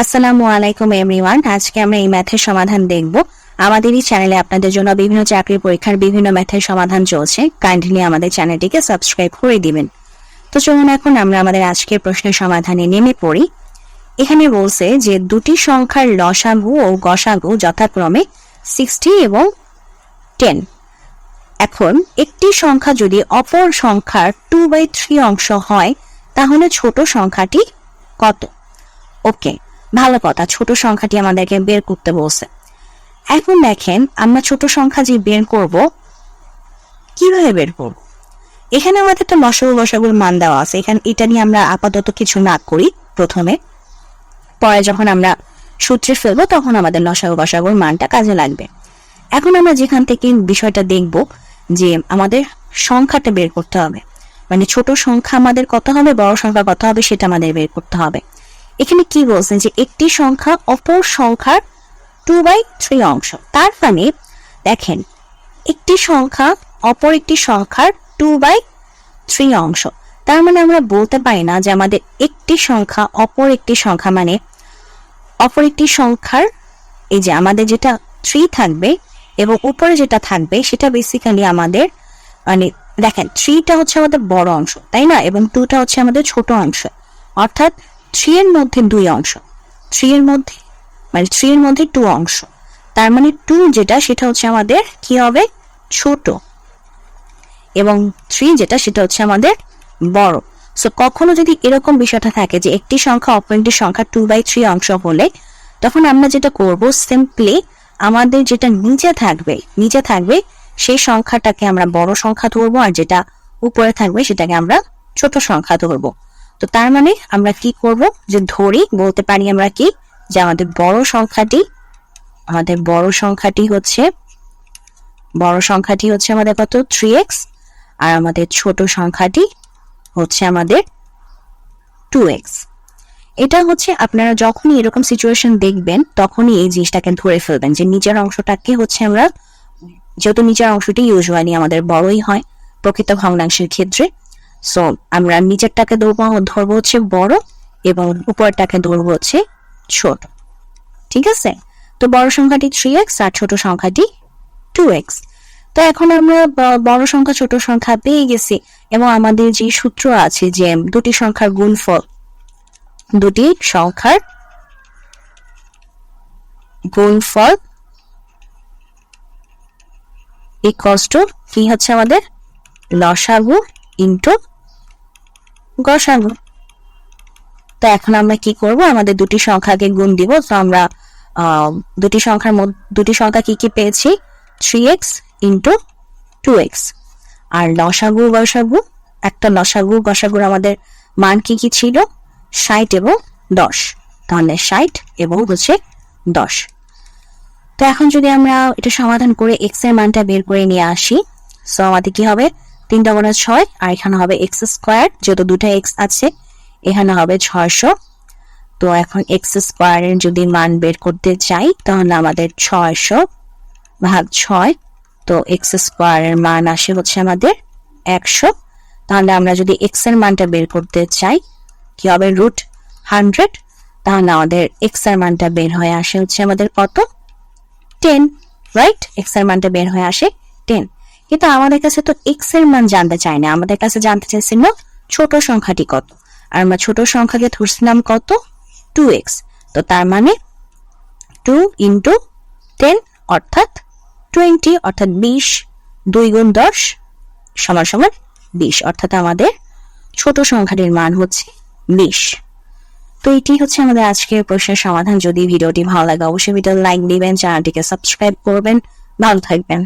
আসসালামু আলাইকুম এভরিওয়ান। আজকে আমরা এই ম্যাথের সমাধান দেখব। আমাদের এই চ্যানেলে আপনাদের জন্য বিভিন্ন চাকরির পরীক্ষার বিভিন্ন ম্যাথের সমাধান চলছে। কাইন্ডলি আমাদের চ্যানেলটিকে সাবস্ক্রাইব করে দিবেন। তো চলুন এখন আমরা আমাদের আজকের প্রশ্নের সমাধানে নেমে পড়ি। এখানে বলছে যে দুটি সংখ্যার লসাগু ও গসাগু যথাক্রমে সিক্সটি এবং টেন এখন একটি সংখ্যা যদি অপর সংখ্যার টু বাই থ্রি অংশ হয়, তাহলে ছোট সংখ্যাটি কত? ওকে ভালো কথা, ছোট সংখ্যাটি আমাদেরকে বের করতে বলছে। এখন দেখেন, আমরা ছোট সংখ্যা যে বের করব, কীভাবে বের করব? এখানে আমাদের একটা লসাগু গসাগুর মান দেওয়া আছে। এখানে এটা নিয়ে আমরা আপাতত কিছু না করি প্রথমে। পরে যখন আমরা সূত্রে ফেলব, তখন আমাদের লসাগু গসাগুর মানটা কাজে লাগবে। এখন আমরা যেখান থেকে বিষয়টা দেখব যে আমাদের সংখ্যাটা বের করতে হবে। মানে ছোট সংখ্যা আমাদের কত হবে, বড় সংখ্যা কত হবে, সেটা আমাদের বের করতে হবে। এখানে কি বলছেন যে একটি সংখ্যা অপর সংখ্যার টু বাই থ্রি অংশ। তার মানে দেখেন, একটি সংখ্যা অপর একটি সংখ্যার টু বাই থ্রি অংশ। তার মানে আমরা বলতে পারি না যে আমাদের একটি সংখ্যা অপর একটি সংখ্যা মানে অপর একটি সংখ্যার এই যে আমাদের যেটা থ্রি থাকবে এবং উপরে যেটা থাকবে, সেটা বেসিক্যালি আমাদের মানে দেখেন থ্রিটা হচ্ছে আমাদের বড় অংশ, তাই না? এবং টুটা হচ্ছে আমাদের ছোট অংশ। অর্থাৎ থ্রি এর মধ্যে দুই অংশ। থ্রি এর মধ্যে মানে থ্রি এর মধ্যে টু অংশ। তার মানে টু যেটা, সেটা হচ্ছে আমাদের কি হবে? ছোট। এবং থ্রি যেটা, সেটা হচ্ছে আমাদের বড়। সো কখনো যদি এরকম বিষয়টা থাকে যে একটি সংখ্যা অপর সংখ্যা টু বাই থ্রি অংশ হলে, তখন আমরা যেটা করব সিম্পলি আমাদের যেটা নিচে থাকবে নিচে থাকবে, সেই সংখ্যাটাকে আমরা বড় সংখ্যা ধরবো, আর যেটা উপরে থাকবে, সেটাকে আমরা ছোট সংখ্যা ধরবো। তো তার মানে আমরা কি করব? যে ধরি, বলতে পারি আমরা কি? যে আমাদের বড় সংখ্যাটি, আমাদের বড় সংখ্যাটি হচ্ছে, বড় সংখ্যাটি হচ্ছে আমাদের কত? থ্রি এক্স আর আমাদের ছোট সংখ্যাটি হচ্ছে আমাদের টু এক্স এটা হচ্ছে আপনারা যখনই এরকম সিচুয়েশন দেখবেন, তখনই এই জিনিসটাকে ধরে ফেলবেন যে নিচের অংশটাকে হচ্ছে আমরা, যেহেতু নিচের অংশটি ইউজুয়ালি আমাদের বড়ই হয়, প্রকৃত ভগ্নাংশের ক্ষেত্রে। সো আমরা নিচেরটাকে ধরবো ধরবো হচ্ছে বড় এবং উপরটাকে ধরবো হচ্ছে ছোট। ঠিক আছে? তো বড় সংখ্যাটি থ্রি এক্স আর ছোট সংখ্যাটি টু এক্স তো এখন আমরা বড় সংখ্যা, ছোট সংখ্যা পেয়ে গেছি এবং আমাদের যে সূত্র আছে যে দুটি সংখ্যার গুণফল, দুটি সংখ্যার গুণফল ইকস টু কি হচ্ছে আমাদের? লসাগু ইন্টু গসাগু। তো এখন আমরা কি করব? আমাদের দুটি সংখ্যাকে গুণ দিব। তো আমরা দুটি সংখ্যার মধ্যে, দুটি সংখ্যা কি কি পেয়েছি? Three x into two x আর লসাগু, গসাগু, একটা লসাগু, গসাগুর আমাদের মান কি কি ছিল? ষাট এবং দশ। তাহলে ষাট এবং হচ্ছে দশ। তো এখন যদি আমরা এটা সমাধান করে এক্সের মানটা বের করে নিয়ে আসি সো আমাদের কি হবে? তিন ডবল ছয়, আর এখানে হবে এক্স স্কোয়ার যেহেতু দুটো এক্স আছে, এখানে হবে ছয়শো। তো এখন এক্স স্কোয়ারের যদি মান বের করতে চাই, তাহলে আমাদের ছয়শো ভাগ ছয়, তো এক্স স্কোয়ারের মান আসে হচ্ছে আমাদের একশো। তাহলে আমরা যদি এক্সের মানটা বের করতে চাই, কি হবে রুট হান্ড্রেড তাহলে আমাদের এক্সের মানটা বের হয়ে আসে হচ্ছে আমাদের কত? টেন রাইট এক্সের মানটা বের হয়ে আসে টেন কিন্তু আমাদের কাছে তো এক্সের মান জানতে চাই না। আমাদের কাছে জানতে চাইছিল ছোট সংখ্যাটি কত? আর আমরা ছোট সংখ্যাকে ধরছিলাম কত? টু এক্স তো তার মানে টু ইন্টু টেন অর্থাৎ টোয়েন্টি অর্থাৎ বিশ দুই গুণ দশ সমান সমান বিশ। অর্থাৎ আমাদের ছোট সংখ্যাটির মান হচ্ছে বিশ। তো এটি হচ্ছে আমাদের আজকের প্রশ্নের সমাধান। যদি ভিডিওটি ভালো লাগে, অবশ্যই ভিডিও লাইক দিবেন, চ্যানেলটিকে সাবস্ক্রাইব করবেন। ভালো থাকবেন।